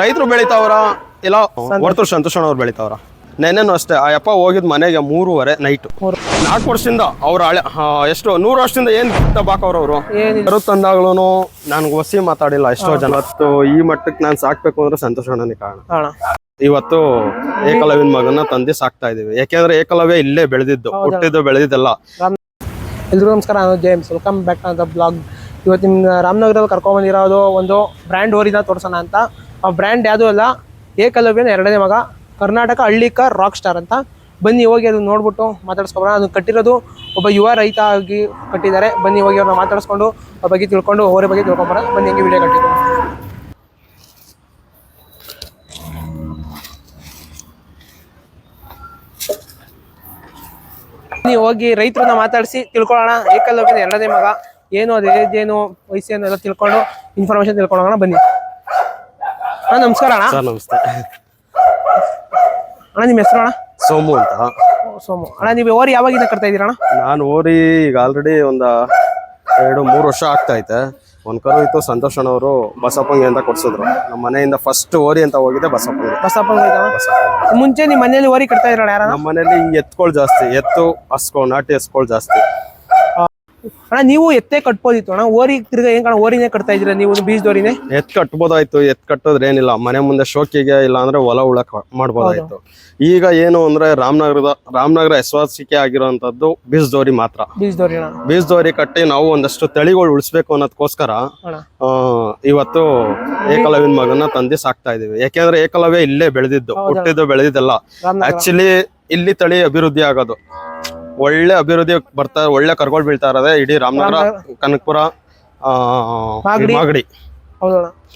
ರೈತರು ಬೆಳಿತಾವ್ರ? ಇಲ್ಲ ಹೊರತು ಸಂತೋಷಣ ಅವ್ರು ಬೆಳಿತಾವ್ರ? ನೆನ್ನೆನು ಅಷ್ಟೇ ಆ ಅಪ್ಪ ಹೋಗಿದ್ ಮನೆಗೆ ಮೂರುವರೆ ನೈಟ್. ನಾಲ್ಕು ವರ್ಷದಿಂದ ಅವ್ರ ಹಳೆ ಎಷ್ಟು ನೂರು ವರ್ಷದಿಂದ ಏನ್ ಬಾಕವ್ರವ್ರು ಕರು ತಂದಾಗ್ಲೂ ನನ್ಗೆ ಒಸಿ ಮಾತಾಡಿಲ್ಲ ಎಷ್ಟೋ ಜನ. ಈ ಮಟ್ಟಕ್ಕೆ ನಾನು ಸಾಕ್ಬೇಕು ಅಂದ್ರೆ ಸಂತೋಷ ಅಣ್ಣನೇ ಕಾರಣ. ಅಣ್ಣ ಇವತ್ತು ಏಕಲವ್ಯನ ಮಗನ ತಂದೆ ಸಾಕ್ತಾ ಇದೀವಿ. ಯಾಕೆಂದ್ರೆ ಏಕಲವ್ಯ ಇಲ್ಲೇ ಬೆಳೆದಿದ್ದು ಹುಟ್ಟಿದ್ದು ಬೆಳೆದಿದ್ದೆಲ್ಲ. ಎಲ್ರಿಗೂ ನಮಸ್ಕಾರ ನಾನು James. Welcome back to blog ಇವತ್ತಿನ ರಾಮನಗರದಲ್ಲಿ ಕರ್ಕೊಂಬಂದಿರೋದು ಒಂದು ಬ್ರ್ಯಾಂಡ್ ಹೋರಿನ ತೋರಿಸೋಣ ಅಂತ. ಆ ಬ್ರ್ಯಾಂಡ್ ಯಾವುದೂ ಅಲ್ಲ? ಏಕಲವ್ಯನ ಎರಡನೇ ಮಗ, ಕರ್ನಾಟಕ ಹಳ್ಳಿಕ ರಾಕ್ ಸ್ಟಾರ್ ಅಂತ. ಬನ್ನಿ, ಹೋಗಿ ಅದನ್ನ ನೋಡ್ಬಿಟ್ಟು ಮಾತಾಡ್ಸ್ಕೊಬೋಣ ಅದನ್ನ ಕಟ್ಟಿರೋದು ಒಬ್ಬ ಯುವ ರೈತ ಆಗಿ ಕಟ್ಟಿದ್ದಾರೆ. ಬನ್ನಿ, ಹೋಗಿ ಅವ್ರನ್ನ ಮಾತಾಡಿಸ್ಕೊಂಡು ಅವ್ರ ಬಗ್ಗೆ ತಿಳ್ಕೊಂಡು, ಅವರ ಬಗ್ಗೆ ತಿಳ್ಕೊಂಬರೋಣ. ಬನ್ನಿ, ಹೆಂಗೆ ವಿಡಿಯೋ ಕಟ್ಟಿದ್ರು ನೀವು ಹೋಗಿ ರೈತರನ್ನ ಮಾತಾಡಿಸಿ ತಿಳ್ಕೊಳ್ಳೋಣ. ಏಕಲವ್ಯನ ಎರಡನೇ ಮಗ. ಏನು, ಅದೇ ಏನು ವಯಸ್ಸೇನು ಎಲ್ಲ ತಿಳ್ಕೊಂಡು ಇನ್ಫಾರ್ಮೇಶನ್ ತಿಳ್ಕೊಳ್ಳೋಣ. ಬನ್ನಿ. ಅಣ್ಣ ನಮಸ್ಕಾರ ಅಣ್ಣ. ಸರ್ ನಮಸ್ತೆ. ಅಣ್ಣ ನಿಮ್ಮ ಹೆಸರು ಅಣ್ಣ? ಸೋಮು ಅಂತ. ಸೋಮು. ಅಣ್ಣ ನೀವು ಓರಿ ಯಾವಾಗಿಂದ ಕಟ್ತಾ ಇದ್ದೀರಾ ಅಣ್ಣ? ನಾನು ಓರಿ ಈಗ ಆಲ್ರೆಡಿ ಒಂದು ಎರಡು ಮೂರು ವರ್ಷ ಆಗ್ತಾ ಐತೆ. ಒಂದ್ ಕರು ಇತ್ತು ಸಂತೋಷ್ ಅಣ್ಣವರು ಬಸಪ್ಪಂಗೆ ಅಂತ ಕೊಡ್ಸಿದ್ರು. ನಮ್ಮ ಮನೆಯಿಂದ ಫಸ್ಟ್ ಓರಿ ಅಂತ ಹೋಗಿದೆ ಬಸಪ್ಪಂಗೆ. ಬಸಪ್ಪ ಮುಂಚೆ ನಿಮ್ಮ ಮನೇಲಿ ಓರಿ ಕಟ್ತಾ ಇದ್ದೀರಾ ಯಾರಣ್ಣ? ನಮ್ಮ ಮನೇಲಿ ಹಿಂಗೆ ಎತ್ಕೊಳ್ ಜಾಸ್ತಿ. ಎತ್ತು ಹಸ್ಕೊಳ್ ನಾಟಿ ಹಸ್ಕೊಳ್ ಜಾಸ್ತಿ. ಅಣ್ಣ ನೀವು ಎತ್ತೇ ಕಟ್ಬೋದಿತ್ತು ಅಣ್ಣ. ಓರಿ ತಿರ್ಗಾ ಹೆಂಗ್ ಅಣ್ಣ ಓರಿನೇ ಕಟ್ತಾ ಇದ್ರ ನೀವು ಬೀಜದೋರಿನೇ ಎತ್ ಕಟ್ಬೋದಾಯ್ತು ಎತ್ ಕಟ್ಟೋದ್ರೆ ಏನಿಲ್ಲ. ಮನೆ ಮುಂದೆ ಶೋಕಿಗೆ ಇಲ್ಲ ಅಂದ್ರೆ ಹೊಲ ಉಳಕ್ ಮಾಡ್ಬೋದಾಯ್ತು. ಈಗ ಏನು ಅಂದ್ರೆ ರಾಮನಗರದ ರಾಮನಗರ ಹೆಸವಾಸಿಕೆ ಆಗಿರುವಂತದ್ದು ಬೀಜದೋರಿ ಮಾತ್ರ. ಬೀಜದೋರಿ ಅಣ್ಣ ಬೀಜದೋರಿ ಕಟ್ಟಿ ನಾವು ಒಂದಷ್ಟು ತಳಿಗಳು ಉಳಿಸ್ಬೇಕು ಅನ್ನೋದಕ್ಕೋಸ್ಕರ ಆ, ಇವತ್ತು ಏಕಲವ್ಯನ ಮಗನ ತಂದಿ ಸಾಕ್ತಾ ಇದೀವಿ. ಯಾಕೆಂದ್ರೆ ಏಕಲವ್ಯ ಇಲ್ಲೇ ಬೆಳೆದಿದ್ದು ಹುಟ್ಟಿದ್ದು ಬೆಳೆದಿದ್ದಲ್ಲ. ಆಕ್ಚುಲಿ ಇಲ್ಲಿ ತಳಿ ಅಭಿವೃದ್ಧಿ ಆಗೋದು. ಒಳ್ಳೆ ಅಭಿವೃದ್ಧಿ ಬರ್ತಾ ಒಳ್ಳೆ ಕರ್ಕೊಂಡು ಬೀಳ್ತಾ ಇರೋದೇ ಇಡೀ ರಾಮನಗರ ಕನಕಪುರ ಆ, ಮಾಗಡಿ.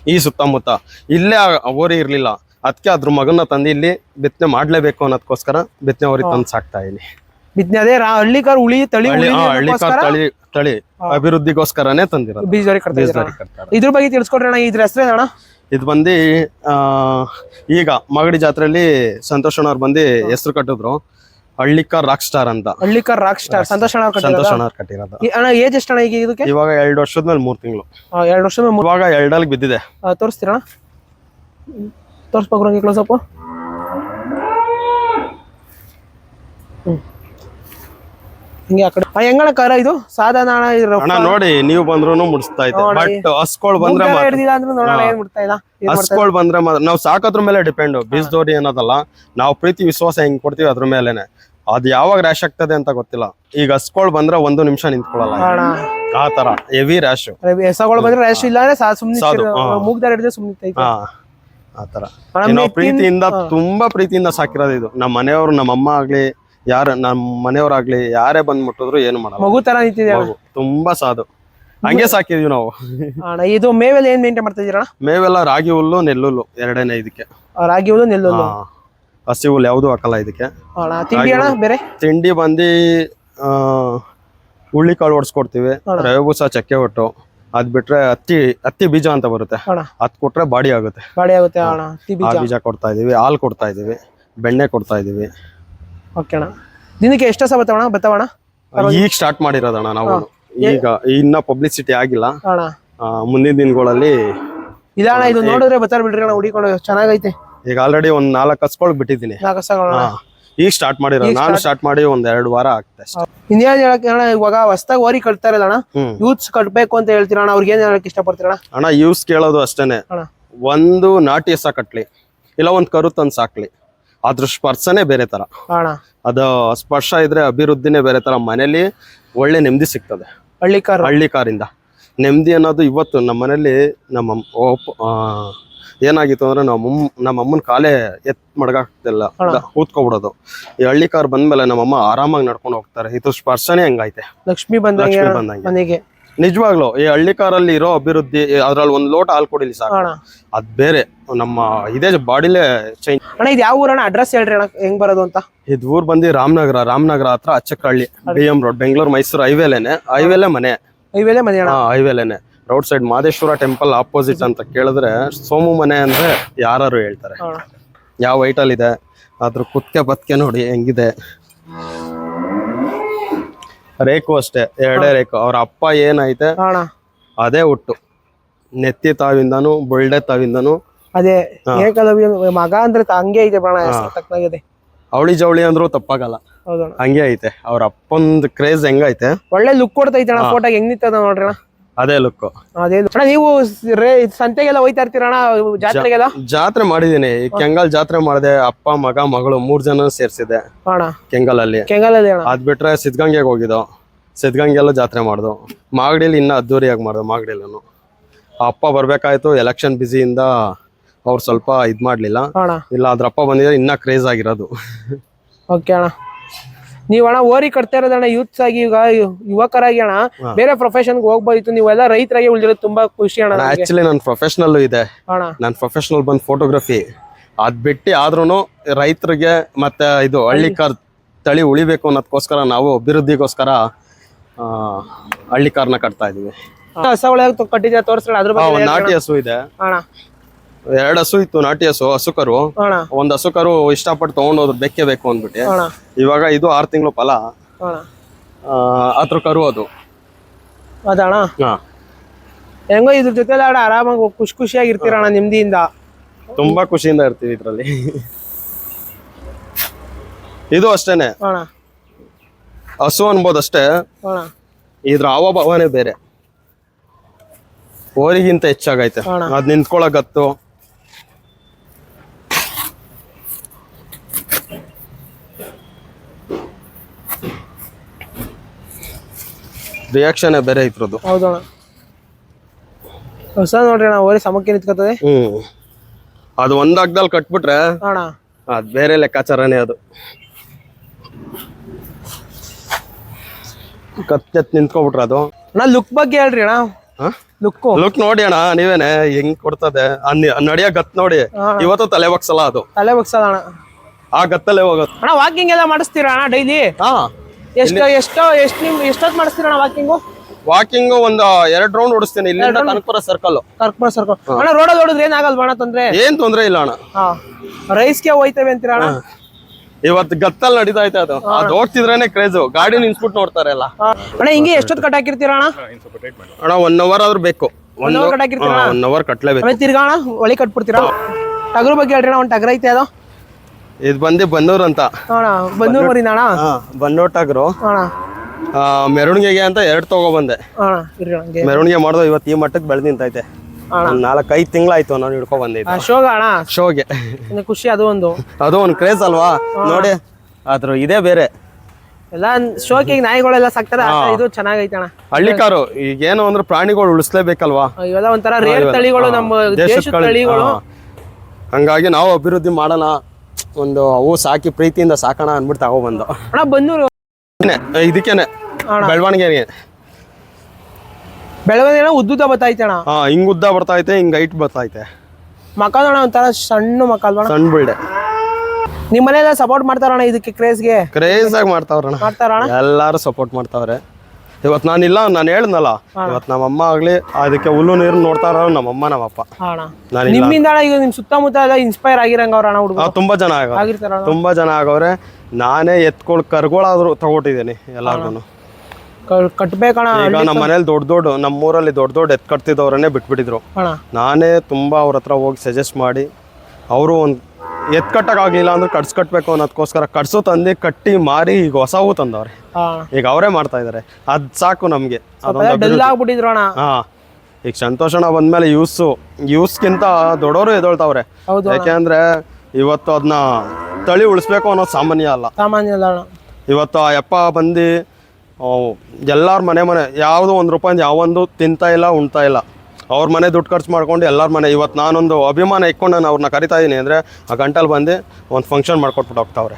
ಈ ಸುತ್ತಮುತ್ತ. ಇಲ್ಲೇ ಓರಿ ಇರ್ಲಿಲ್ಲ. ಅದಕ್ಕೆ ಅದ್ರ ಮಗನ ತಂದು ಇಲ್ಲಿ ಬಿತ್ತನೆ ಮಾಡ್ಲೇಬೇಕು ಅನ್ನೋದಕ್ಕೋಸ್ಕರ ಬಿತ್ತನೆ ಅವ್ರಿಗೆ ತಂದು ಸಾಕ್ತಾ ಇದೀನಿ ಬಿತ್ತನೆ ಅದೇ ಹಳ್ಳಿಕಾರ್ ಉಳಿ ತಳಿ ಹಳ್ಳಿಕಾರ್ ತಳಿ ತಳಿ ಅಭಿವೃದ್ಧಿಗೋಸ್ಕರನೇ ತಂದಿರೋದು. ಇದ್ರ ಬಗ್ಗೆ ತಿಳಿಸ್ಕೊಡ್ರಿ ಅಣ್ಣ ಇದ್ರ ಹೆಸರು ಅಣ್ಣ? ಇದು ಬಂದು ಆ, ಈಗ ಮಾಗಡಿ ಜಾತ್ರೆಯಲ್ಲಿ ಸಂತೋಷ್ ಅಣ್ಣವ್ರು ಬಂದು ಹೆಸರು ಕಟ್ಟಿದ್ರು. ಹಳ್ಳಿಕಾರ್ ರಾಕ್ ಸ್ಟಾರ್ ಅಂತ. ಹಳ್ಳಿಕಾರ್ ರಾಕ್ ಸ್ಟಾರ್ ಸಂತೋಷ್ ಅಣ್ಣ ಕಟ್ಟಿರೋದು? ಅಣ್ಣವ್ರು ಕಟ್ಟಿರೋದು. ಈ ಅಣ್ಣ ಏಜ್ ಎಷ್ಟು ಅಣ್ಣ ಈಗ ಇದಕ್ಕೆ? ಇವಾಗ ಎರಡು ವರ್ಷದ ಮೇಲೆ ಮೂರ್ ತಿಂಗಳು. ಎರಡು ವರ್ಷದ ಮೇಲೆ ಇವಾಗ ಎರಡಲ್ಲಿ ಬಿದ್ದಿದೆ. ತೋರಿಸ್ತೀರಾ? ತೋರಿಸ್ಬೇಕು ನಂಗೆ ಕ್ಲೋಸ್ ಅಪ್ ಹಿಂಗೆ ಆ ಕಡೆ. ಆ, ಹೆಂಗಣ್ಣ ಕಾರ ಇದು? ಸಾಧಾರಣ ಅಣ್ಣ ಇದು ಅಣ್ಣ ನೋಡಿ ನೀವು ಬಂದ್ರು ಮುಡಿಸ್ತಾ ಇದ್ದೆ. ಬಟ್ ಹಸ್ಕೊಳ್ ಬಂದ್ರೆ ಮಾತ್ರ- ಹಿಡ್ದಿಲ್ಲ ಅಂದ್ರೆ ನೋಡೋಣ ಏನ್ ಮುಟ್ತಾ ಇಲ್ಲ ಏನ್ ಮಾಡ್ತಾ ಹಸ್ಕೊಳ್ ಬಂದ್ರೆ ಮಾತ್ರ. ನಾವು ಸಾಕೋದ್ರ ಮೇಲೆ ಡಿಪೆಂಡ್ ಬೀಜದೋರಿ ಅನ್ನೋದಲ್ಲ ನಾವು ಪ್ರೀತಿ ವಿಶ್ವಾಸ ಹೆಂಗ್ ಕೊಡ್ತೀವಿ ಅದ್ರ ಮೇಲೆನೆ. ಅದ್ ಯಾವಾಗ ರ್ಯಾಶ್ ಆಗ್ತದೆ ಅಂತ ಗೊತ್ತಿಲ್ಲ. ಈಗ ಹಸ್ಕೊಳ್ ಬಂದ್ರೆ ಒಂದು ನಿಮಿಷ ನಿಂತ್ಕೊಳ್ಳಲ್ಲ ಆ ತರ ಹೆವಿ ರ್ಯಾಶ್ ಹೆಸಗಳು ಬಂದ್ರೆ ರ್ಯಾಶ್ ಇಲ್ಲ ಅಂದ್ರೆ ಸಾಧು, ಹಾ. ಮೂಗ್ದಾರ ಹಿಡಿದ್ರೆ ಸುಮ್ನೆ ಹಾ ಆ ತರ. ಅಣ್ಣ, ನಾವು ಪ್ರೀತಿಯಿಂದ ತುಂಬಾ ಪ್ರೀತಿಯಿಂದ ಸಾಕಿರೋದು ಇದು. ನಮ್ಮ ಮನೆಯವರು ನಮ್ಮ ಅಮ್ಮ ಆಗ್ಲಿ ಯಾರ ನಮ್ಮ ಮನೆಯವ್ರಾಗ್ಲಿ ಯಾರೇ ಬಂದ್ ಮುಟ್ಟಿದ್ರು ಏನು ಮಾಡಲ್ಲ. ಮಗು ತರ ನಿಂತಿದೆ ಮಗು ತುಂಬಾ ಸಾಧು ಹಂಗೆ ಸಾಕಿದೀವಿ ನಾವು. ಅಣ್ಣ ಇದು ಮೇವೆಲ್ಲ ಏನ್ ಮೇಂಟೈನ್ ಮಾಡ್ತಾ ಇದೀರ ಮೇವೆಲ್ಲ ರಾಗಿ ಹುಲ್ಲು ನೆಲ್ಲುಲ್ಲು ಎರಡನೇ ಇದಕ್ಕೆ. ರಾಗಿ ಹುಲ್ಲು ನೆಲ್ಲುಲ್ಲು. ಹಾ. ಹಸಿ ಹುಲ್ ಯಾವ್ದು ಹಾಕಲ್ಲ ಇದಕ್ಕೆ. ತಿಂಡಿ ಅಣ್ಣ ಬೇರೆ? ತಿಂಡಿ ಬಂದು ಹುಳ್ಳಿ ಕಾಳು ಹೊಡ್ಸ್ಕೊಡ್ತೀವಿ ರವೆ ಬೂಸ ಚಕ್ಕೆ ಹೊಟ್ಟು ಅದ್ ಬಿಟ್ರೆ ಹತ್ತಿ ಹತ್ತಿ ಬೀಜ ಅಂತ ಬರುತ್ತೆ. ಅಣ್ಣ ಅದ್ ಕೊಟ್ರೆ ಬಾಡಿ ಆಗುತ್ತೆ. ಬಾಡಿ ಆಗುತ್ತೆ ಆ ಬೀಜ ಕೊಡ್ತಾ ಇದೀವಿ ಹಾಲು ಕೊಡ್ತಾ ಇದೀವಿ ಬೆಣ್ಣೆ ಕೊಡ್ತಾ ಇದೀವಿ. ಓಕೆ ಅಣ್ಣ. ದಿನಕ್ಕೆ ಎಷ್ಟು ಸಹ ಬತ್ತವಣ ಬತ್ತವಣ ಈಗ ಸ್ಟಾರ್ಟ್ ಮಾಡಿರೋದಣ್ಣ ನಾವು. ಈಗ ಇನ್ನ ಪಬ್ಲಿಸಿಟಿ ಆಗಿಲ್ಲ. ಮುಂದಿನ ದಿನಗಳಲ್ಲಿ ಇಲ್ಲ ಅಣ್ಣ ಇದು ನೋಡಿದ್ರೆ ಬತ್ತಾರ ಬಿಡ್ರಿ ಅಣ್ಣ ಹುಡಿಕೊಂಡು ಚೆನ್ನಾಗೈತೆ. ಈಗ ಆಲ್ರೆಡಿ ಒಂದ್ ನಾಲ್ಕು ಹಸ್ಕೊಳ್ ಬಿಟ್ಟಿದ್ದೀನಿ. ನಾಲ್ಕು ಹಸಗಳು ಹಾ. ಈಗ ಸ್ಟಾರ್ಟ್ ಮಾಡಿರೋ ನಾನು ಸ್ಟಾರ್ಟ್ ಮಾಡಿ ಒಂದ್ ಎರಡು ವಾರ ಆಗ್ತದೆ ಅಷ್ಟೇ. ಇನ್ನೇನ್ ಹೇಳಕ್ ಅಣ್ಣ ಇವಾಗ ಹೊಸ್ದಾಗಿ ಓರಿ ಕಟ್ತಾ ಅಣ್ಣ. ಹ್ಮ್. ಯೂತ್ಸ್ ಕಟ್ಬೇಕು ಅಂತ ಹೇಳ್ತೀರ ಅಣ್ಣ? ಅವ್ರಿಗೆ ಏನ್ ಹೇಳಕ್ ಇಷ್ಟಪಡ್ತೀರಣ ಅಣ್ಣ? ಯೂಸ್ ಕೇಳೋದು ಅಷ್ಟೇನೆ. ಅಣ್ಣ. ಒಂದು ನಾಟಿ ಎಸ ಕಟ್ಲಿ. ಇಲ್ಲ ಒಂದ್ ಕರು ತಂದ್ ಸಾಕ್ಲಿ. ಅದ್ರ ಸ್ಪರ್ಶನೇ ಬೇರೆ ತರ. ಅಣ್ಣ. ಅದು ಸ್ಪರ್ಶ ಇದ್ರೆ ಅಭಿವೃದ್ಧಿನೇ ಬೇರೆ ತರ. ಮನೇಲಿ ಒಳ್ಳೆ ನೆಮ್ಮದಿ ಸಿಗ್ತದೆ. ಹಳ್ಳಿ ಕಾರ್ ಹಳ್ಳಿ ಕಾರಿಂದ ನೆಮ್ಮದಿ ಅನ್ನೋದು ಇವತ್ತು ನಮ್ಮ ಮನೇಲಿ ನಮ್ಮ ಆ, ಏನಾಗಿತ್ತು ಅಂದ್ರೆ ನಮ್ಮ ನಮ್ಮ ಅಮ್ಮನ ಕಾಲೇ ಎತ್ ಮಡಗಾಕ್ತಿಲ್ಲ ಕೂತ್ಕೊಬಿಡೋದು. ಈ ಹಳ್ಳಿ ಕಾರ್ ಬಂದ್ಮೇಲೆ ನಮ್ಮಮ್ಮ ಆರಾಮಾಗಿ ನಡ್ಕೊಂಡು ಹೋಗ್ತಾರೆ. ಇದು ಸ್ಪರ್ಶನೇ ಹಂಗೈತೆ. ಲಕ್ಷ್ಮಿ ಬಂದಂಗೆ ಮನೆಗೆ. ನಿಜವಾಗ್ಲು ಈ ಹಳ್ಳಿ ಕಾರಲ್ಲಿ ಇರೋ ಅಭಿವೃದ್ಧಿ ಅದ್ರಲ್ಲಿ ಒಂದ್ ಲೋಟ ಹಾಲು ಕೊಡಿಲಿ ಸಾಕು. ಅದ್ ಬೇರೆ. ನಮ್ಮ ಇದೇ ಬಾಡಿಲೇ ಚೇಂಜ್ ಅಣ್ಣ ಇದು ಯಾವ ಊರಣ್ಣ? ಅಡ್ರೆಸ್ ಹೇಳ್ರಿ ಅಣ್ಣ ಹೆಂಗ್ ಬರೋದು ಅಂತ. ಇದ್ ಊರ್ ಬಂದಿ ರಾಮನಗರ ರಾಮನಗರ ಹತ್ರ Achchakahalli B M road Bengaluru Mysuru ಹೈವೇಲೇನೆ. ಹೈವೇಲೆ ಮನೆ. ಹೈವೇಲೆ ಮನೆ ಹೈವೇಲೇನೆ. Road side Madeshwara temple opposite ಅಂತ ಕೇಳಿದ್ರೆ ಸೋಮು ಮನೆ ಅಂದ್ರೆ ಯಾರು ಹೇಳ್ತಾರೆ. ಯಾವ ವೈಟಲ್ ಇದೆ? ಅದ್ರ ಕುತ್ಕೆ ಬತ್ಕೆ ನೋಡಿ ಹೆಂಗಿದೆ. ರೇಕು ಅಷ್ಟೇ ಎರಡೇ ರೇಕು. ಅವ್ರ ಅಪ್ಪ ಏನೈತೆ ಅಣ್ಣ ಅದೇ ಹುಟ್ಟು. ನೆತ್ತಿ ತಾವಿಂದನು ಬೊಳ್ಳೆ ತಾವಿಂದನು. ಅದೇ ಏಕಲವ್ಯ ಮಗ ಅಂದ್ರೆ ಹಂಗೆ ಐತೆ ಪ್ರಾಣ ತಕ್ಕನಾಗಿದೆ ಅವಳಿ ಜವಳಿ ಅಂದ್ರೂ ತಪ್ಪಾಗಲ್ಲ. ಹಂಗೆ ಐತೆ. ಅವ್ರ ಅಪ್ಪಂದ್ ಕ್ರೇಜ್ ಹೆಂಗೈತೆ? ಒಳ್ಳೆ ಲುಕ್ ಕೊಡ್ತೈತೆ ಅಣ್ಣ ಫೋಟೋ ಹೆಂಗ್ ನಿಂತದ ನೋಡ್ರಿ ಅದೇ ಲುಕ್ ಅದೇ ಅಣ್ಣ ನೀವು ರೇ ಸಂತೆಗೆಲ್ಲ ಹೋಯ್ತಾ ಇರ್ತೀರಣ್ಣ ಜಾತ್ರೆಗೆಲ್ಲ? ಜಾತ್ರೆ ಮಾಡಿದೀನಿ ಕೆಂಗಲ್ ಜಾತ್ರೆ ಮಾಡಿದೆ ಅಪ್ಪ ಮಗ ಮಗಳು ಮೂರ್ ಜನ ಸೇರ್ಸಿದೆ ಅಣ್ಣ. ಕೆಂಗಲ್ ಅಲ್ಲಿ ಕೆಂಗಲಲ್ಲಿ ಅಣ್ಣ. ಅದ್ ಬಿಟ್ರೆ ಸಿದ್ಧಗಂಗೆಗೆ ಹೋಗಿದ್ದು? ಸಿದ್ಧಗಂಗೆಲ್ಲ ಜಾತ್ರೆ ಮಾಡ್ದು. ಮಾಗಡಿಲಿ ಇನ್ನ ಅದ್ದೂರಿಯಾಗಿ ಮಾಡ್ದು ಮಾಗಡಿಲೂ ಅಪ್ಪ ಬರ್ಬೇಕಾಯ್ತು ಎಲೆಕ್ಷನ್ ಬ್ಯುಸಿಯಿಂದ ಅವ್ರು ಸ್ವಲ್ಪ ಇದ್ ಮಾಡ್ಲಿಲ್ಲ. ಇಲ್ಲ ಅದ್ರಪ್ಪ ಬಂದಿದ್ರೆ ಇನ್ನ ಕ್ರೇಜ್ ಆಗಿರೋದು. ಓಕೆ ಅಣ್ಣ. ನೀವ್ ಅಣ್ಣ ಓರಿ ಕಟ್ತಾ ಇರೋದಣ್ಣ ಯೂತ್ಸ್ ಆಗಿ ಈಗ ಯುವಕರಾಗಿ ಅಣ್ಣ ಬೇರೆ ಪ್ರೊಫೆಷನ್ ಹೋಗ್ಬೋದಿತ್ತು. ನೀವೆಲ್ಲ ರೈತರಾಗಿ ಉಳಿದಿರೋದು ತುಂಬಾ ಖುಷಿ ಅಣ್ಣ. ಆಕ್ಚುಲಿ ನನ್ನ ಪ್ರೊಫೆಷನಲ್ ಇದೆ. ಅಣ್ಣ. ನನ್ನ ಪ್ರೊಫೆಷನಲ್ ಬಂದ್ ಫೋಟೋಗ್ರಫಿ ಅದ್ ಬಿಟ್ಟು ಆದ್ರೂ ರೈತರಿಗೆ ಮತ್ತೆ ಇದು ಹಳ್ಳಿ ಕಾರ್ ತಳಿ ಉಳಿಬೇಕು ಅನ್ನೋದಕ್ಕೋಸ್ಕರ ನಾವು ಅಭಿವೃದ್ಧಿಗೋಸ್ಕರ ಆ, ಹಳ್ಳಿ ಕಾರ್ನ ಕಟ್ತಾ ಇದೀವಿ. ಹಸ ಒಳಗೆ ಕಟ್ಟಿದ್ಯಾ ತೋರಿಸ್ರಣ ಅದ್ರ ನಾಟಿ ಹಸು ಇದೆ. ಅಣ್ಣ. ಎರಡು ಹಸು ಇತ್ತು ನಾಟಿ ಹಸು ಹಸುಕರು. ಒಂದ್ ಹಸುಕರು ಇಷ್ಟಪಟ್ಟು ತಗೊಂಡೋದ್ರು ಬೆಕ್ಕೆ ಬೇಕು ಅಂದ್ಬಿಟ್ಟು. ಇವಾಗ ಇದು ಆರ್ ತಿಂಗಳು ಫಲ. ಅದ್ರ ಕರು ಅದು. ಅದಣ ಹೆಂಗೋ ಇದ್ರ ಜೊತೆ ಆರಾಮಾಗಿ ಖುಷಿ ಖುಷಿಯಾಗಿ ಇರ್ತೀರಣ ನಿಮ್ದಿಯಿಂದ. ತುಂಬಾ ಖುಷಿಯಿಂದ ಇರ್ತೀವಿ ಇದ್ರಲ್ಲಿ. ಇದು ಅಷ್ಟೇನೆ. ಹಸು ಅನ್ಬೋದು ಅಷ್ಟೇ ಇದ್ರ ಭಾವನೆ ಬೇರೆ. ಓರಿಗಿಂತ ಹೆಚ್ಚಾಗೈತೆ. ಅದ್ ನಿಂತ್ಕೊಳಗತ್ತು ರಿಯಾಕ್ಷನ್ ಬೇರೆ ಇದ್ರದ್ದು. ಹೌದಣ್ಣ ಹೊಸ ನೋಡ್ರಿ ಅಣ್ಣ ಓರಿ ಸಮಕ್ಕೆ ನಿಂತ್ಕೊತದೆ. ಹ್ಮ್. ಅದು ಒಂದ್ ಕಟ್ಬಿಟ್ರೆ ಅಣ್ಣ. ಅದ್ ಬೇರೆ ಲೆಕ್ಕಾಚಾರನೇ ಅದು. ಕತ್ತೆತ್ ನಿಂತ್ಕೊಬಿಟ್ರೆ ಅದು. ಅಣ್ಣ ಲುಕ್ ಬಗ್ಗೆ ಹೇಳ್ರಿ ಅಣ್ಣ. ಲುಕ್ ಲುಕ್ ನೋಡಿ ಅಣ್ಣ ನೀವೇನೆ ಹೆಂಗ್ ಕೊಡ್ತದೆ? ನಡಿಯ ಗತ್ ನೋಡಿ. ಇವತ್ತು ತಲೆ ಬಗ್ಸಲ್ಲ ಅದು. ತಲೆ ಬಗ್ಸಲ್ಲ ಅಣ್ಣ. ಆ ಗತ್ತಲ್ಲೇ ಹೋಗೋದು. ಅಣ್ಣ ವಾಕಿಂಗ್ ಎಲ್ಲ ಮಾಡಿಸ್ತೀರಾ ಅಣ್ಣ ಡೈಲಿ? ಹಾ. ಎಷ್ಟು ಎಷ್ಟೋ ಎಷ್ಟು ನಿಮ್ ಎಷ್ಟೊತ್ತು ಮಾಡಿಸ್ತೀರ ಅಣ್ಣ ವಾಕಿಂಗು ವಾಕಿಂಗ್ ಒಂದ್ ಎರಡ್ ರೌಂಡ್ ಓಡಿಸ್ತೇನೆ ಇಲ್ಲಿಂದ ಕನಕಪುರ ಸರ್ಕಲ್ ಕನಕಪುರ ಸರ್ಕಲ್ ಅಣ್ಣ ರೋಡಲ್ಲಿ ಓಡಿದ್ರೆ ಏನಾಗಲ್ಲ ಅಣ್ಣ ತೊಂದ್ರೆ? ಏನ್ ತೊಂದ್ರೆ ಇಲ್ಲ ಅಣ್ಣ. ಹಾ. ರೈಸ್ಗೆ ಹೋಯ್ತೇವೆ ಅಂತೀರಾ ಅಣ್ಣ? ಇವತ್ತು ಗತ್ತಲ್ಲಿ ನಡೀತಾ ಐತೆ ಅದು ಅದು ಓಡ್ತಿದ್ರೇನೆ ಕ್ರೇಜು ಗಾಡಿ ನಿನ್ಸ್ಬಿಟ್ಟು ನೋಡ್ತಾರೆ ಎಲ್ಲ. ಅಣ್ಣ ಹಿಂಗೆ ಎಷ್ಟೊತ್ತು ಕಟ್ ಹಾಕಿರ್ತೀರಾ ಅಣ್ಣ? ಅಣ್ಣ ಒನ್ ಅವರ್ ಆದ್ರೂ ಬೇಕು. ಒನ್ ಅವರ್ ಕಟ್ ಹಾಕಿರ್ತೀರಾ ಒನ್ ಅವರ್ ಕಟ್ಲೇಬೇಕು. ತಿರ್ಗಾಣ ತಿರ್ಗಾ ಅಣ್ಣ ಒಳಿ ಕಟ್ಬಿಡ್ತೀರಾ? ಟಗರು ಬಗ್ಗೆ ಹೇಳ್ರಿ ಅಣ್ಣ ಒಂದು ಟಗರ ಐತೆ ಅದು. ಇದು ಬಂದು ಬನ್ನೂರ್ ಅಂತ. ಅಣ್ಣ ಮರಿನ ಬನ್ನೂರ್ ಟಗರು ಅಣ್ಣ ಆ, ಮೆರವಣಿಗೆಗೆ ಅಂತ ಎರಡು ತಗೋ ಬಂದೆ. ಮೆರವಣಿಗೆ ಮಾಡೋದು ಇವತ್ತು ಈ ಮಟ್ಟಕ್ಕೆ ಬೆಳೆದು ನಿಂತೈತೆ. ನಾಲ್ಕೈದು ತಿಂಗಳಾಯ್ತು ನಾನು ಹಿಡ್ಕೊ ಬಂದಿದ್ದೆ ಶೋಗ ಅಣ್ಣ? ಶೋಗೆ. ಖುಷಿ ಅದು ಒಂದು. ಅದು ಒಂದು ಕ್ರೇಜ್ ಅಲ್ವಾ? ನೋಡಿ ಅದ್ರ ಇದೇ ಬೇರೆ. ಎಲ್ಲ ಶೋಕಿಗೆ ನಾಯಿಗಳೆಲ್ಲ ಸಾಕ್ತಾರೆ ಇದು ಚೆನ್ನಾಗೈತೆ ಅಣ್ಣ. ಹಳ್ಳಿ ಕಾರು ಈಗೇನು ಅಂದ್ರೆ ಪ್ರಾಣಿಗಳು ಉಳಿಸ್ಲೇಬೇಕಲ್ವಾ? ಇವೆಲ್ಲ ಒಂಥರ ರೇರ್ ತಳಿಗಳು ನಮ್ಮ ದೇಶದ ತಳಿಗಳು. ಹಂಗಾಗಿ ನಾವು ಅಭಿವೃದ್ಧಿ ಮಾಡೋಣ. ಒಂದು ಅವು ಸಾಕಿ ಪ್ರೀತಿಯಿಂದ ಸಾಕೋಣ ಅಂದ್ಬಿಟ್ಟು ತಗೊಬಂದು ಅಣ್ಣ ಬನ್ನೂರು ಇದಕ್ಕೇನೆ ಬೆಳವಣಿಗೆಗೆ. ಬೆಳವಣಿಗೆ ಉದ್ದುದ ಬರ್ತೈತೆ ಅಣ್ಣ? ಹಾ ಹಿಂಗ್ ಉದ್ದ ಬರ್ತಾ ಐತೆ ಹಿಂಗ್ ಹೈಟ್ ಬರ್ತಾ ಐತೆ ಮಕ್ಕಳ ಅಣ್ಣ ಒಂಥರ ಸಣ್ಣ ಮಕ್ಕಳ ಸಣ್ಣ ಬಿಲ್ಡೆ ನಿಮ್ಮ ಮನೆಯಲ್ಲ ಸಪೋರ್ಟ್ ಮಾಡ್ತಾರಣ್ಣ ಇದಕ್ಕೆ ಕ್ರೇಜ್ಗೆ ಕ್ರೇಜ್ ಆಗಿ ಮಾಡ್ತಾವ್ರಣ್ಣ. ಮಾಡ್ತಾರಣ್ಣ? ಎಲ್ಲಾರು ಸಪೋರ್ಟ್ ಮಾಡ್ತಾವ್ರೆ. ಇವತ್ತು ನಾನಿಲ್ಲ ನಾನು ಹೇಳ್ದಲ್ಲ ಇವತ್ತು ನಮ್ಮಮ್ಮ ಆಗ್ಲಿ ಅದಕ್ಕೆ ಹುಲ್ಲು ನೀರು ನೋಡ್ತಾ ಇರೋ ನಮ್ಮಮ್ಮ ನಮ್ಮಪ್ಪ. ನಾನಿಲ್ಲ. ನಿಮ್ಮಿಂದ ಅಣ್ಣ ಈಗ ನಿಮ್ಮ ಸುತ್ತಮುತ್ತ ಎಲ್ಲ ಇನ್ಸ್ಪೈರ್ ಆಗಿರಂಗ ಅವ್ರ ಅಣ್ಣ ಹುಡುಗ? ತುಂಬಾ ಜನ ಆಗ ಆಗಿರ್ತಾರ ಅಣ್ಣ? ತುಂಬಾ ಜನ ಆಗವ್ರೆ. ನಾನೇ ಎತ್ಕೊಳ್ ಕರ್ಗಳಾದ್ರು ತಗೊಟ್ಟಿದ್ದೀನಿ ಎಲ್ಲಾರ್ಗು ಕ- ಕಟ್ಬೇಕಣ್ಣ ಈಗ ನಮ್ಮ ಮನೇಲಿ ದೊಡ್ಡ ದೊಡ್ಡ ನಮ್ಮೂರಲ್ಲಿ ದೊಡ್ಡ ದೊಡ್ಡ ಎತ್ ಕಟ್ತಿದ್ದವ್ರನ್ನೇ ಬಿಟ್ಬಿಟ್ಟಿದ್ರು. ಅಣ್ಣ. ನಾನೇ ತುಂಬಾ ಅವ್ರ ಹತ್ರ ಹೋಗಿ ಸಜೆಸ್ಟ್ ಮಾಡಿ ಅವರು ಒಂದು ಎತ್ ಕಟ್ಟಕ್ಕಾಗ್ಲಿಲ್ಲ ಅಂದ್ರೆ ಕಟ್ಸ್ ಕಟ್ಟಬೇಕು ಅನ್ನೋದಕ್ಕೋಸ್ಕರ ಕಟ್ಸು ತಂದು ಕಟ್ಟಿ ಮಾರಿ ಈಗ ಹೊಸ ಹೂ ತಂದವ್ರೆ. ಈಗ ಅವರೇ ಮಾಡ್ತಾ ಇದಾರೆ. ಅದ್ ಸಾಕು ನಮ್ಗೆ. ಹಾ. ಈಗ ಸಂತೋಷಣ ಬಂದ್ಮೇಲೆ ಯೂಸು ಯೂಸ್ಗಿಂತ ದೊಡ್ಡವರು ಎದೊಳ್ತಾವ್ರೆ. ಯಾಕೆಂದ್ರೆ ಇವತ್ತು ಅದನ್ನ ತಳಿ ಉಳಿಸ್ಬೇಕು ಅನ್ನೋದು ಸಾಮಾನ್ಯ ಅಲ್ಲ. ಸಾಮಾನ್ಯ ಅಲ್ಲ ಇವತ್ತು ಆ ಯಪ್ಪ ಬಂದು ಎಲ್ಲಾರ ಮನೆ ಮನೆ ಯಾವುದೋ ಒಂದು ರೂಪಾಯಿ ಯಾವೊಂದು ತಿಂತಾ ಇಲ್ಲ ಉಣ್ತಾ ಇಲ್ಲ. ಅವ್ರ ಮನೆ ದುಡ್ಡು ಖರ್ಚು ಮಾಡ್ಕೊಂಡು ಎಲ್ಲರ ಮನೆ ಇವತ್ತು ನಾನೊಂದು ಅಭಿಮಾನ ಇಟ್ಕೊಂಡು ನಾನು ಅವ್ರನ್ನ ಕರಿತಾ ಇದ್ದೀನಿ ಅಂದರೆ ಆ ಗಂಟಲ್ಲಿ ಬಂದು ಒಂದು ಫಂಕ್ಷನ್ ಮಾಡ್ಕೊಟ್ಬಿಟ್ಟು ಹೋಗ್ತಾವ್ರೆ.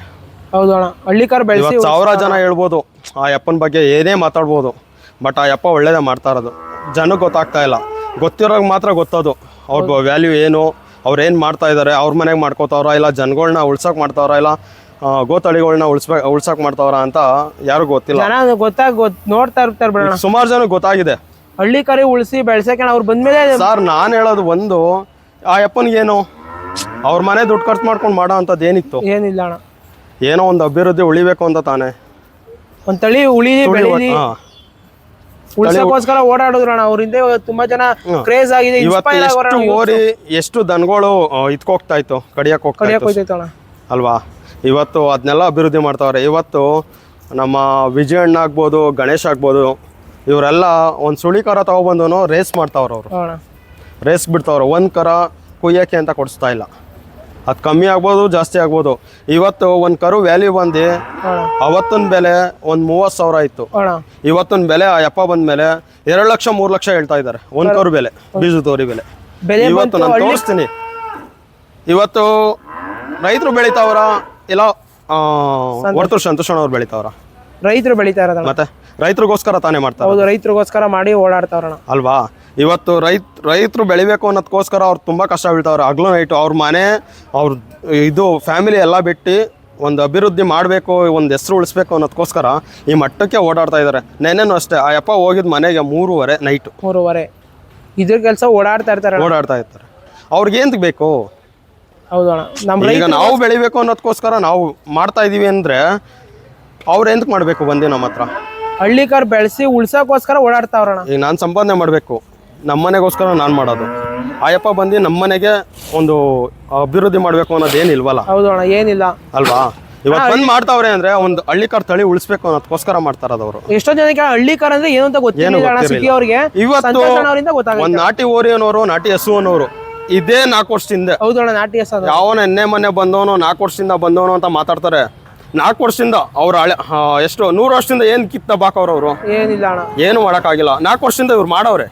ಹೌದು ಅಣ್ಣ ಹಳ್ಳಿಕಾರ್ ಬೆಳೆಸಿ ಇವತ್ತು ಸಾವಿರ ಜನ ಹೇಳ್ಬೋದು ಆ ಯಪ್ಪನ ಬಗ್ಗೆ ಏನೇ ಮಾತಾಡ್ಬೋದು ಬಟ್ ಆ ಯಪ್ಪ ಒಳ್ಳೇದೇ ಮಾಡ್ತಾ ಇರೋದು. ಜನಕ್ಕೆ ಗೊತ್ತಾಗ್ತಾ ಇಲ್ಲ ಗೊತ್ತಿರೋರ್ಗೆ ಮಾತ್ರ ಗೊತ್ತದು ಅವ್ರ ವ್ಯಾಲ್ಯೂ ಏನು ಅವ್ರು ಏನು ಮಾಡ್ತಾ ಇದ್ದಾರೆ ಅವ್ರ ಮನೆಗೆ ಮಾಡ್ಕೋತಾವ್ರ ಇಲ್ಲ ಜನಗಳನ್ನ ಉಳ್ಸೋಕೆ ಮಾಡ್ತಾವ್ರ ಇಲ್ಲ ಆ, ಗೋತಳಿಗಳ್ನ ಉಳ್ಸ್ಬೇಕು ಉಳ್ಸೋಕೆ ಮಾಡ್ತಾವ್ರ ಅಂತ ಯಾರಿಗೂ ಗೊತ್ತಿಲ್ಲ. ಜನ ಗೊತ್ತಾಗ ಗೊತ್ ನೋಡ್ತಾ ಇರ್ತಾರೆ ಬಿಡೋಣ. ಸುಮಾರು ಜನ ಗೊತ್ತಾಗಿದೆ ಹಳ್ಳಿ ಕರೆ ಉಳಿಸಿ ಬೆಳ್ಸಕ್ಕೆ ಅವ್ರು ಬಂದ್ಮೇಲೆ ಸರ್ ನಾನು ಹೇಳೋದು ಒಂದು ಆ ಅಪ್ಪನಿಗೇನು? ಅವ್ರ ಮನೆ ದುಡ್ಡು ಖರ್ಚು ಮಾಡ್ಕೊಂಡು ಮಾಡೋ ಅಂಥದ್ದು ಏನಿತ್ತು? ಏನಿಲ್ಲ ಅಣ್ಣ. ಏನೋ ಒಂದು ಅಭಿವೃದ್ಧಿ ಉಳಿಬೇಕು ಅಂತ ತಾನೆ. ಒಂದ್ ತಳಿ ಉಳಿ ಬೆಳೀಲಿ. ಹಾಂ. ಉಳ್ಸಕ್ಕೋಸ್ಕರ ಓಡಾಡಿದ್ರು ಅಣ್ಣ ಅವ್ರ ಹಿಂದೆ ತುಂಬಾ ಜನ ಕ್ರೇಜ್ ಆಗಿದೆ ಇವತ್ತು ಎಷ್ಟು ಓರಿ ಎಷ್ಟು ದನಗಳು ಇದ್ಕೋಗ್ತಾ ಇತ್ತು ಕಡಿಯಕ್ ಹೋಗ್ತಾ ಕಡಿಯಕ್ ಇತ್ತು. ಹೋಯ್ತೈತೆ ಅಣ್ಣ. ಅಲ್ವಾ? ಇವತ್ತು ಅದನ್ನೆಲ್ಲ ಅಭಿವೃದ್ಧಿ ಮಾಡ್ತಾವ್ರೆ. ಇವತ್ತು ನಮ್ಮ ವಿಜಯಣ್ಣ ಆಗ್ಬೋದು ಗಣೇಶ್ ಆಗ್ಬೋದು ಇವರೆಲ್ಲ ಒಂದು ಸುಳಿ ಕರ ತಗೊಬಂದು ರೇಸ್ ಮಾಡ್ತಾವ್ರೆ ಅವರು. ರೇಸ್ ಬಿಡ್ತಾವ್ರು. ಒಂದು ಕರ ಕುಯ್ಯಕ್ಕೆ ಅಂತ ಕೊಡಿಸ್ತಾ ಇಲ್ಲ. ಅದು ಕಮ್ಮಿ ಆಗ್ಬೋದು ಜಾಸ್ತಿ ಆಗ್ಬೋದು. ಇವತ್ತು ಒಂದು ಕರು ವ್ಯಾಲ್ಯೂ ಬಂದು ಅವತ್ತಿನ ಬೆಲೆ ಒಂದು ಮೂವತ್ತು ಸಾವಿರ ಇತ್ತು. ಇವತ್ತಿನ ಬೆಲೆ ಆ ಯಪ್ಪ ಬಂದ ಮೇಲೆ ಎರಡು ಲಕ್ಷ ಮೂರು ಲಕ್ಷ ಹೇಳ್ತಾ ಇದ್ದಾರೆ. ಒಂದು ಕರು ಬೆಲೆ ಬೀಜ ತೋರಿ ಬೆಲೆ. ಇವತ್ತು ನಾನು ತೋರಿಸ್ತೀನಿ. ಇವತ್ತು ರೈತರು ಬೆಳಿತಾವ್ರ ಇಲ್ಲ ಹೊರತು ಸಂತೋಷ್. ಅವ್ರು ಬೆಳಿತಾವ್ರ? ರೈತರು ಬೆಳಿತಾ ಮತ್ತೆ? ರೈತರಿಗೋಸ್ಕರ ತಾನೇ ಮಾಡ್ತಾರೆ ಹೌದು ರೈತರಿಗೋಸ್ಕರ ಮಾಡಿ ಓಡಾಡ್ತಾವ್ರಣ್ಣ ಅಲ್ವಾ? ಇವತ್ತು ರೈತ ರೈತರು ಬೆಳಿಬೇಕು ಅನ್ನೋದಕ್ಕೋಸ್ಕರ ಅವ್ರು ತುಂಬ ಕಷ್ಟ ಬೀಳ್ತಾವ್ರೆ ಹಗ್ಲು ನೈಟು ಅವ್ರ ಮನೆ ಅವ್ರ ಇದು ಫ್ಯಾಮಿಲಿ ಎಲ್ಲ ಬಿಟ್ಟು ಒಂದು ಅಭಿವೃದ್ಧಿ ಮಾಡಬೇಕು ಒಂದು ಹೆಸರು ಉಳಿಸ್ಬೇಕು ಅನ್ನೋದಕ್ಕೋಸ್ಕರ ಈ ಮಟ್ಟಕ್ಕೆ ಓಡಾಡ್ತಾ ಇದ್ದಾರೆ. ನೆನೇನು ಅಷ್ಟೇ ಆ ಯಪ್ಪ ಹೋಗಿದ್ ಮನೆಗೆ ಮೂರುವರೆ ನೈಟು. ಮೂರುವರೆ. ಇದ್ರ ಕೆಲಸ ಓಡಾಡ್ತಾ ಇರ್ತಾರೆ. ಓಡಾಡ್ತಾ ಇರ್ತಾರೆ. ಅವ್ರಿಗೆ ಏನು ಬೇಕು? ಹೌದಣ್ಣ. ನಮ್ಮ ಈಗ ನಾವು ಬೆಳಿಬೇಕು ಅನ್ನೋದಕ್ಕೋಸ್ಕರ ನಾವು ಮಾಡ್ತಾ ಇದೀವಿ ಅಂದರೆ ಅವ್ರು ಎಂತಕ್ಕೆ ಮಾಡಬೇಕು ಬಂದು ನಮ್ಮ ಹತ್ರ ಹಳ್ಳಿ ಕಾರ್ ಬೆಳೆಸಿ ಉಳ್ಸಕ್ಕೋಸ್ಕರ ಓಡಾಡ್ತಾವ್ರಣ ಈಗ ನಾನು ಸಂಪಾದನೆ ಮಾಡಬೇಕು. ನಮ್ಮನೆಗೋಸ್ಕರ ನಾನು ಮಾಡೋದು. ಆಯಪ್ಪ ಬಂದು ನಮ್ಮನೆಗೆ ಒಂದು ಅಭಿವೃದ್ಧಿ ಮಾಡಬೇಕು ಅನ್ನೋದು ಏನಿಲ್ವಲ್ಲ? ಹೌದು ಅಣ್ಣ ಏನಿಲ್ಲ. ಅಲ್ವಾ? ಇವತ್ತು ಬಂದು ಮಾಡ್ತಾವ್ರೆ ಅಂದ್ರೆ ಒಂದು ಹಳ್ಳಿಕಾರ್ ತಳಿ ಉಳಿಸ್ಬೇಕು ಅನ್ನೋದಕ್ಕೋಸ್ಕರ ಮಾಡ್ತಾರದು ಅವರು. ಎಷ್ಟೋ ಜನಕ್ಕೆ ಹಳ್ಳಿ ಕಾರ್ ಅಂದ್ರೆ ಏನು ಅಂತ ಗೊತ್ತಿಲ್ಲ ಅಣ್ಣ ಸಿಟಿ ಅವ್ರಿಗೆ. ಇವತ್ತು ಸಂತೋಷ್ ಅಣ್ಣವ್ರಿಂದ ಗೊತ್ತಾಗುತ್ತೆ. ಒಂದು ನಾಟಿ ಓರಿ ಅನ್ನೋರು ನಾಟಿ ಹಸು ಅನ್ನೋರು ಇದೇ ನಾಲ್ಕು ವರ್ಷದಿಂದ ಹೌದು. ಅಣ್ಣ ನಾಟಿ ಹೆಸ ಅದು ಯಾವನ ಎಣ್ಣೆ ಮನೆ ಬಂದವನು ನಾಲ್ಕು ವರ್ಷದಿಂದ ಬಂದವನು ಅಂತ ಮಾತಾಡ್ತಾರೆ. ನಾಲ್ಕು ವರ್ಷದಿಂದ ಅವ್ರ ಹಳೆ ಆ, ಎಷ್ಟು ನೂರು ವರ್ಷದಿಂದ ಏನು ಕಿತ್ತ ಬಾಕವ್ರು ಅವರು? ಏನಿಲ್ಲ ಅಣ್ಣ. ಏನು ಮಾಡೋಕ್ಕಾಗಿಲ್ಲ. ನಾಲ್ಕು ವರ್ಷದಿಂದ ಇವ್ರು ಮಾಡವ್ರೆ.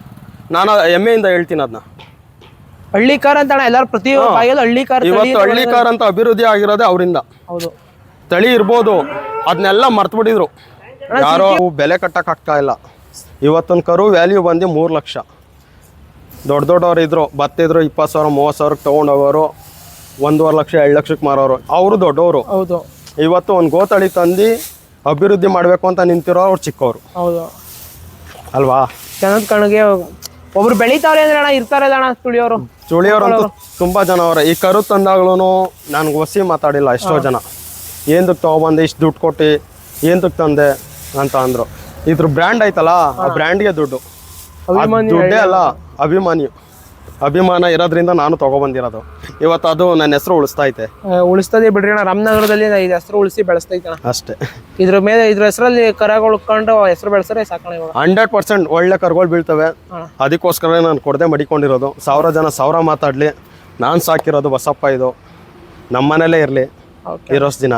ನಾನು ಹೆಮ್ಮೆಯಿಂದ ಹೇಳ್ತೀನಿ ಅದನ್ನ ಹಳ್ಳಿ ಕಾರ್ ಅಂತ ಅಣ್ಣ ಎಲ್ಲಾರು ಪ್ರತಿ ಹಳ್ಳಿಕಾರ ಹಳ್ಳಿ ಕಾರ್ ತಳಿ ಇವತ್ತು ಹಳ್ಳಿಕಾರ ಅಂತ ಅಭಿವೃದ್ಧಿ ಆಗಿರೋದೇ ಅವರಿಂದ. ಹೌದು. ತಳಿ ಇರ್ಬೋದು ಅದನ್ನೆಲ್ಲ ಮರ್ತು ಬಿಟ್ಟಿದ್ರು. ಯಾರೋ ಬೆಲೆ ಕಟ್ಟಕ್ ಆಗ್ತಾ ಇಲ್ಲ. ಇವತ್ತೊಂದು ಕರು ವ್ಯಾಲ್ಯೂ ಬಂದು ಮೂರು ಲಕ್ಷ. ದೊಡ್ಡ ದೊಡ್ಡವ್ರು ಇದ್ರು ಬತ್ತಿದ್ರು ಇಪ್ಪತ್ತು ಸಾವಿರ ಮೂವತ್ತು ಸಾವಿರಕ್ಕೆ ತೊಗೊಂಡೋಗೋರು ಒಂದೂವರೆ ಲಕ್ಷ ಎರಡು ಲಕ್ಷಕ್ಕೆ ಮಾರೋರು. ಅವರು ದೊಡ್ಡವರು. ಹೌದು. ಇವತ್ತು ಒಂದು ಗೋತಳಿ ತಂದು ಅಭಿವೃದ್ಧಿ ಮಾಡಬೇಕು ಅಂತ ನಿಂತಿರೋ ಅವ್ರು ಚಿಕ್ಕವರು. ಹೌದು. ಅಲ್ವಾ? ಜನದ ಕಣ್ಣಿಗೆ ಒಬ್ರು ಬೆಳಿತಾವ್ರೆ ಅಂದ್ರೆ ಅಣ್ಣ ಇರ್ತಾರೆ ಅಣ್ಣ ತುಳಿಯೋರು ಚುಳಿಯೋರಂತೂ ತುಂಬಾ ಜನ ಅವ್ರ. ಈ ಕರು ತಂದಾಗ್ಲೂ ನನಗೆ ಒಸಿ ಮಾತಾಡಿಲ್ಲ ಎಷ್ಟೋ ಜನ. ಏನದಕ್ಕೆ ತಗೊಬಂದೆ ಇಷ್ಟು ದುಡ್ಡು ಕೊಟ್ಟು ಏನದಕ್ಕೆ ತಂದೆ ಅಂತ ಅಂದ್ರು. ಇದ್ರ ಬ್ರ್ಯಾಂಡ್ ಐತಲ್ಲ ಆ ಬ್ರ್ಯಾಂಡ್ಗೆ ದುಡ್ಡು. ಅಭಿಮಾನಿ ದುಡ್ಡೇ ಅಲ್ಲ ಅಭಿಮಾನಿ. ಅಭಿಮಾನ ಇರೋದ್ರಿಂದ ನಾನು ತಗೊಬಂದಿರೋದು. ಇವತ್ತು ಅದು ನನ್ನ ಹೆಸರು ಉಳಿಸ್ತಾ ಐತೆ ಉಳಿಸ್ತದೆ ಬಿಡ್ರಿ ಅಣ್ಣ. ರಾಮನಗರದಲ್ಲಿ ನಾ ಇದು ಹೆಸರು ಉಳಿಸಿ ಬೆಳೆಸ್ತೈತೆ ಅಣ್ಣ. ಅಷ್ಟೇ. ಇದ್ರ ಮೇಲೆ ಇದ್ರ ಹೆಸರಲ್ಲಿ ಕರಗಳು ಉಳ್ಕೊಂಡು ಹೆಸರು ಬೆಳೆಸ್ರೆ ಸಾಕಣ ಇವಾಗ. ಹಂಡ್ರೆಡ್ ಪರ್ಸೆಂಟ್ ಒಳ್ಳೆ ಕರಗಳು ಬೀಳ್ತವೆ. ಅದಕ್ಕೋಸ್ಕರ ನಾನು ಕೊಡದೆ ಮಡಿಕೊಂಡಿರೋದು. ಸಾವಿರ ಜನ ಸಾವಿರ ಮಾತಾಡಲಿ. ನಾನು ಸಾಕಿರೋದು ಬಸಪ್ಪ ಇದು. ನಮ್ಮ ಮನೇಲೇ ಇರಲಿ. ಇರೋಷ್ಟು ದಿನ.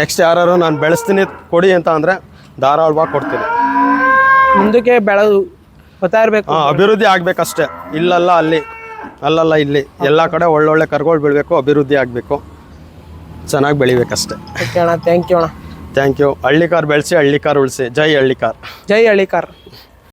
ನೆಕ್ಸ್ಟ್ ಯಾರು ನಾನು ಬೆಳೆಸ್ತೀನಿ ಕೊಡಿ ಅಂತ ಅಂದರೆ ಧಾರಾಳವಾಗಿ ಕೊಡ್ತೀನಿ. ಮುಂದಕ್ಕೆ ಬೆಳೆದು ಬರ್ತಾ ಇರ್ಬೇಕು. ಹಾಂ ಅಭಿವೃದ್ಧಿ ಆಗ್ಬೇಕಷ್ಟೇ. ಇಲ್ಲಲ್ಲ ಅಲ್ಲಿ. ಅಲ್ಲಲ್ಲ ಇಲ್ಲಿ ಎಲ್ಲ ಕಡೆ ಒಳ್ಳೊಳ್ಳೆ ಕರುಗಳು ಬೀಳಬೇಕು ಅಭಿವೃದ್ಧಿ ಆಗಬೇಕು. ಚೆನ್ನಾಗಿ ಬೆಳಿಬೇಕಷ್ಟೆ. ಓಕೆ ಅಣ್ಣ ಥ್ಯಾಂಕ್ ಯು ಅಣ್ಣ. ಥ್ಯಾಂಕ್ ಯು ಹಳ್ಳಿ ಕಾರ್ ಬೆಳೆಸಿ ಹಳ್ಳಿಕಾರ್ ಉಳಿಸಿ. ಜೈ ಹಳ್ಳಿಕಾರ್. ಜೈ ಹಳ್ಳಿ ಕಾರ್